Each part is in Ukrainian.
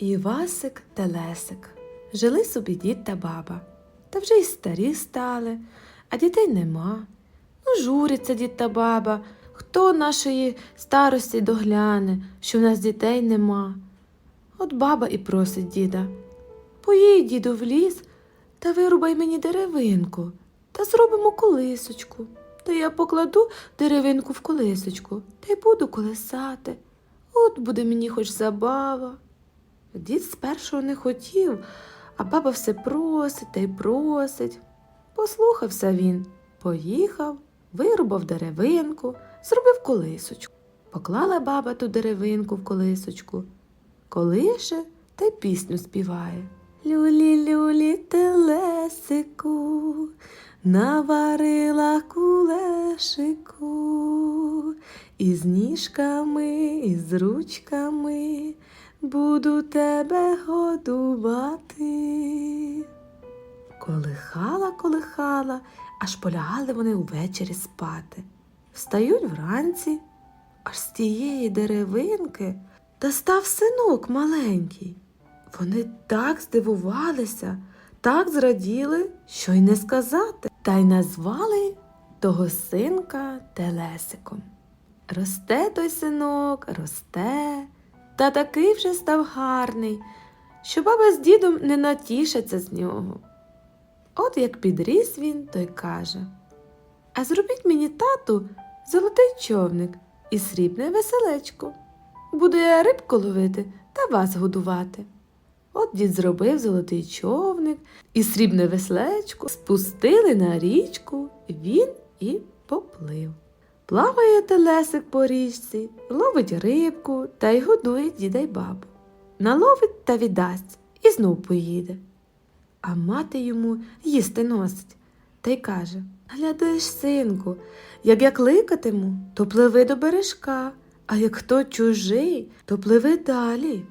Івасик та Лесик. Жили собі дід та баба. Та вже й старі стали, а дітей нема. Ну, журяться дід та баба. Хто нашої старості догляне, що в нас дітей нема? От баба і просить діда. Поїдь, діду, в ліс та вирубай мені деревинку та зробимо колисочку. Та я покладу деревинку в колисочку та й буду колесати. От буде мені хоч забава. Дід спершу не хотів, а баба все просить та й просить. Послухався він, поїхав, вирубав деревинку, зробив колисочку. Поклала баба ту деревинку в колисочку, колише та й пісню співає. Люлі-люлі телесику, наварила кулешику, із ніжками, і з ручками буду тебе годувати. Колихала, колихала, аж полягали вони увечері спати. Встають вранці, аж з тієї деревинки та став синок маленький. Вони так здивувалися, так зраділи, що й не сказати, та й назвали того синка Телесиком. Росте той синок, росте, та такий вже став гарний, що баба з дідом не натішаться з нього. От як підріс він, той каже А зробіть мені тату золотий човник і срібне веселечко. Буду я рибку ловити та вас годувати. От дід зробив золотий човник і срібне веслечко, спустили на річку, він і поплив. Плаває телесик по річці, ловить рибку та й годує діда й бабу. Наловить та віддасть і знов поїде. А мати йому їсти носить та й каже Глядиш, синку, як я кликатиму, то пливи до бережка, а як хто чужий, то пливи далі.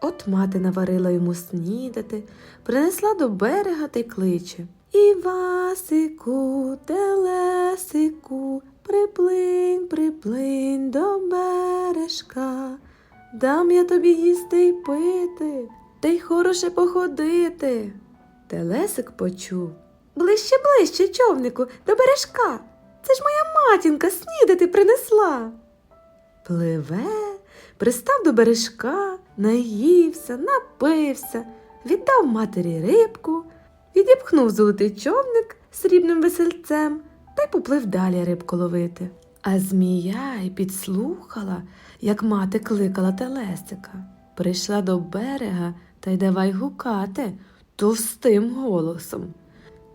От мати наварила йому снідати, принесла до берега та й кличе. Івасику, телесику, приплинь, приплинь до бережка, дам я тобі їсти й пити, та й хороше походити. Телесик почув. Ближче, ближче, човнику, до бережка. Це ж моя матінка снідати принесла. Пливе, пристав до бережка, наївся, напився, віддав матері рибку, відіпхнув золотий човник срібним весельцем та й поплив далі рибку ловити. А змія й підслухала, як мати кликала телесика. Прийшла до берега та й давай гукати товстим голосом.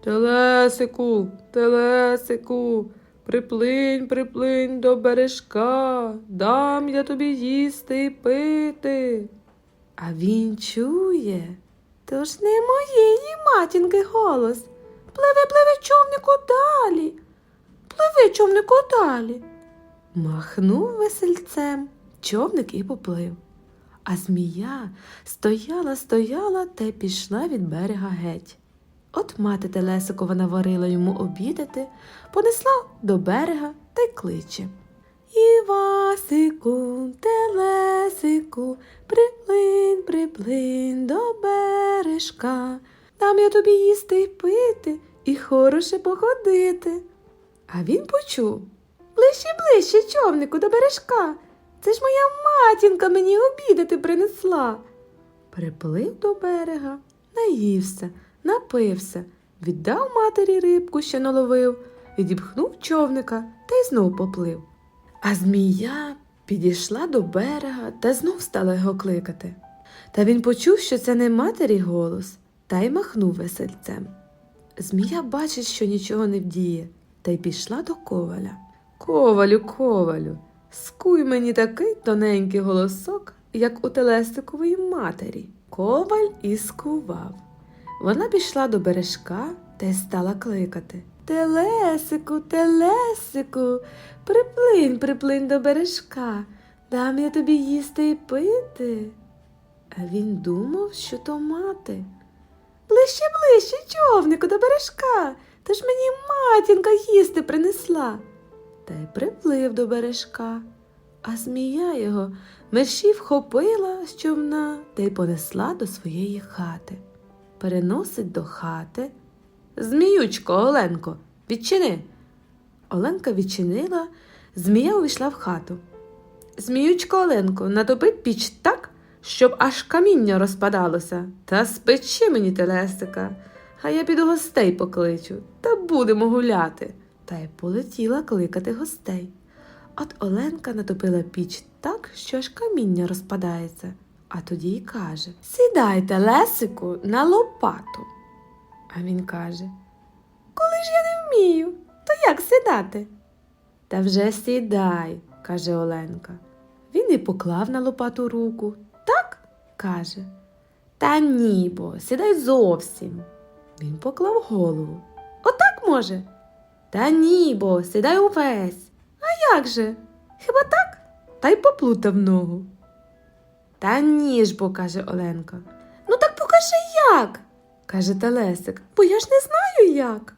Телесику, телесику, приплинь, приплинь до бережка, дам я тобі їсти і пити. А він чує, то ж не моєї матінки голос. Пливи, пливи, човнику далі. Пливи, човнику далі. Махнув весельцем, човник і поплив. А змія стояла, стояла та пішла від берега геть. От мати Телесикова наварила йому обідати, понесла до берега та й кличе. Івасику, телесику, приплинь, приплинь до бережка, дам я тобі їсти й пити і хороше походити. А він почув ближче, ближче, човнику, до бережка. Це ж моя матінка мені обідати принесла. Приплив до берега, наївся, напився, віддав матері рибку, що наловив, відіпхнув човника та й знов поплив. А змія підійшла до берега та знов стала його кликати. Та він почув, що це не матері голос, та й махнув весельцем. Змія бачить, що нічого не вдіє, та й пішла до коваля. Ковалю, ковалю, скуй мені такий тоненький голосок, як у телесикової матері. Коваль і скував. Вона пішла до бережка та й стала кликати. Телесику, телесику, приплинь, приплинь до бережка, дам я тобі їсти і пити. А він думав, що то мати. Ближче, ближче, човнику до бережка, та ж мені матінка їсти принесла. Та й приплив до бережка. а змія його мерщій вхопила з човна та й понесла до своєї хати. Переносить до хати. Зміючко, Оленко, відчини. Оленка відчинила, змія увійшла в хату. Зміючко Оленко, натопи піч так, щоб аж каміння розпадалося, та спечи мені телесика, а я піду гостей покличу, та будемо гуляти. Та й полетіла кликати гостей. От Оленка натопила піч так, що аж каміння розпадається, а тоді й каже Сідайте, Лесику, на лопату. А він каже Коли ж я не вмію, то як сідати? Та вже сідай, каже Оленка. Він і поклав на лопату руку. Так? каже. Та ні, бо сідай зовсім. Він поклав голову. Отак може? Та ні, бо сідай увесь. А як же? Хіба так? Та й поплутав ногу. Та ні ж бо, каже Оленка. Ну так покажи як, каже Телесик, бо я ж не знаю як.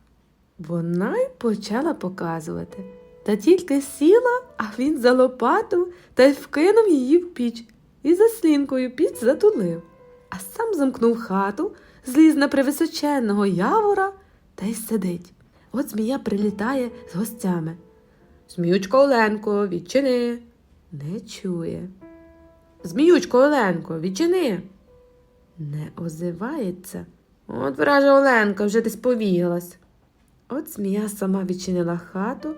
Вона й почала показувати. Та тільки сіла, а він за лопату та й вкинув її в піч і заслінкою піч затулив, а сам замкнув хату, зліз на привисоченного явора та й сидить. От змія прилітає з гостями. Зміючко Оленко, відчини. Не чує. Зміючко Оленко, відчини. Не озивається. От вража Оленка вже десь повіялась. От змія сама відчинила хату,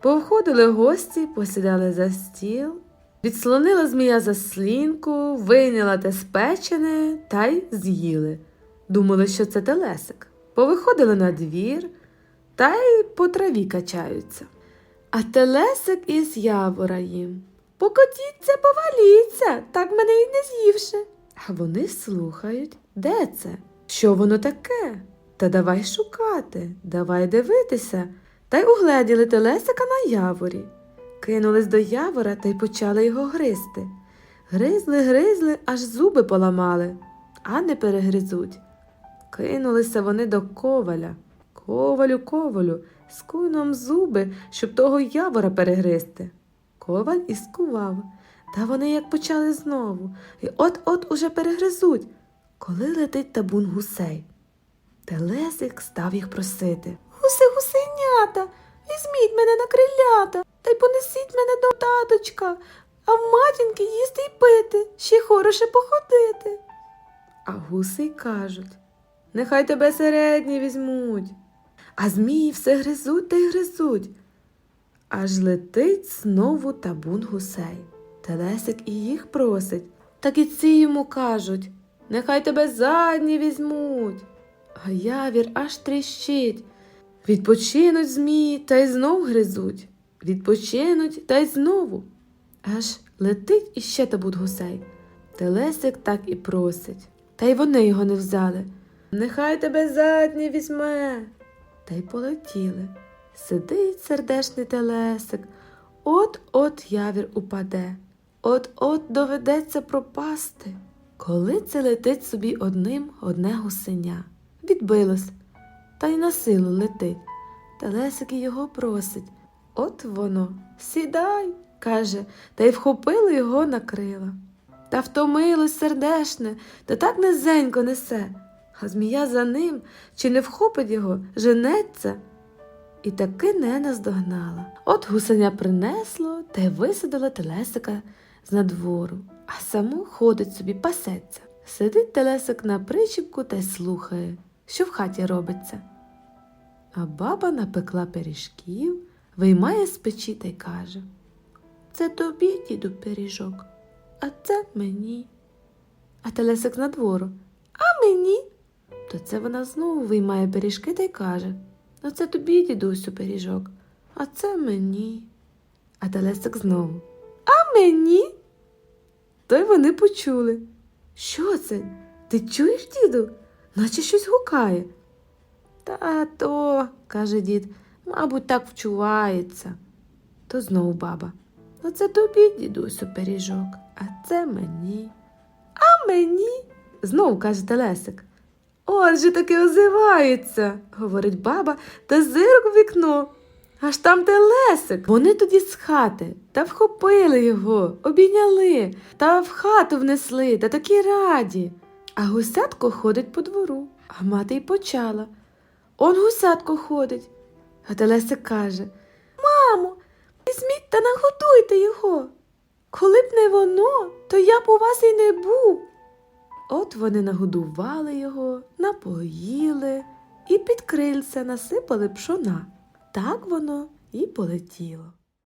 повходили гості, посідали за стіл, відслонила змія заслінку, вийняла те спечене та й з'їли. Думали, що це телесик. Повиходили на двір та й по траві качаються. А телесик із явора їм. Покотіться, поваліться, так мене й не з'ївши. А вони слухають, де це? Що воно таке? Та давай шукати, давай дивитися. Та й угледіли телесика на яворі. Кинулись до явора та й почали його гризти. Гризли, гризли, аж зуби поламали, а не перегризуть. Кинулися вони до коваля. Ковалю, ковалю, скуй нам зуби, щоб того явора перегризти. Коваль і скував. Та вони як почали знову, і от-от уже перегризуть, коли летить табун гусей. Телесик став їх просити. Гуси, гусенята, візьміть мене на крилята та й понесіть мене до таточка, а в матінки їсти й пити, ще хороше походити. А гуси кажуть нехай тебе середні візьмуть. А змії все гризуть та й гризуть. Аж летить знову табун гусей. Телесик і їх просить. Так і ці йому кажуть нехай тебе задні візьмуть. А явір аж тріщить. Відпочинуть змії та й знов гризуть. Відпочинуть та й знову. Аж летить іще табут гусей. Телесик так і просить. Та й вони його не взяли. Нехай тебе задні візьме. Та й полетіли. Сидить сердешний телесик, от-от явір упаде, от-от доведеться пропасти. Коли це летить собі одним одне гусеня, відбилось, та й на силу летить. Телесик його просить. От воно, сідай, каже, та й вхопило його на крила. Та втомилось сердешне, та так низенько несе, а змія за ним, чи не вхопить його, женеться. І таки не наздогнала. От гусеня принесло та й висадила телесика з надвору, а саму ходить собі, пасеться. Сидить телесик на причіпку та й слухає, що в хаті робиться. А баба напекла пиріжків, виймає з печі та й каже Це тобі, діду, пиріжок, а це мені. А телесик надвору А мені? То це вона знову виймає пиріжки та й каже Ну, це тобі, дідусю, пиріжок, а це мені. А Телесик знову. А мені? То й вони почули. Що це? Ти чуєш, діду? Наче щось гукає. Та то, каже дід, мабуть, так вчувається. То знову баба. Ну, це тобі, дідусю, пиріжок, а це мені. А мені? Знову каже Телесик. От же таки озивається, говорить баба та зирк в вікно. Аж там де лесик. Вони тоді з хати та вхопили його, обійняли та в хату внесли, та такі раді. А гусятко ходить по двору, а мати й почала. Он гусятко ходить. А Телесик каже Мамо, візьміть та нагодуйте його. Коли б не воно, то я б у вас і не був. От вони нагодували його, напоїли і під крильця насипали пшона. Так воно і полетіло.